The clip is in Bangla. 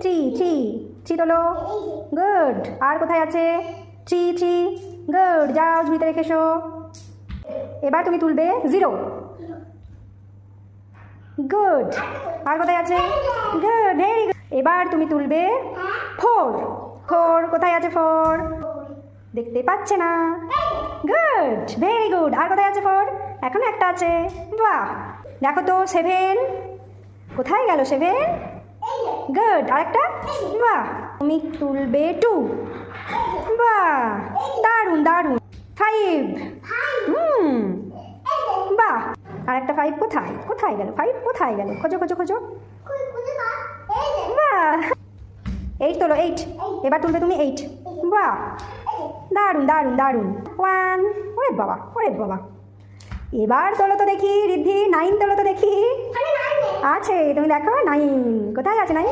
থ্রি থ্রি তোলো গুড। আর কোথায় আছে? Three three good. যাও ঝুড়িতে রেখে এসো। এবার তুমি তুলবে জিরো। গুড। আর কোথায় আছে? Good, very good. এবার তুমি তুলবে ফোর। ফোর, কোথায় আছে ফোর? দেখতে পাচ্ছে না। Good, very good. আর কোথায় আছে ফোর? এখনও একটা আছে। বাহ। দেখো তো, সেভেন। কোথায় গেল সেভেন? গুড আরেকটা বাহ। তুমি তুলবে টু বাহ। দারুণ দারুণ। Five hmm. বাহ। আর একটা ফাইভ কোথায়? কোথায় গেল? ফাইভ কোথায় গেল? খোঁজো খোঁজো খোঁজো। এইট তোলো এইট এবার তুলবে তুমি এইট বাহ। দারুণ দারুণ দারুণ। ওয়ান ওরে বাবা ওরে বাবা। এবার তোলো তো দেখি আছে তুমি দেখো নাইন। কোথায় আছে নাইন?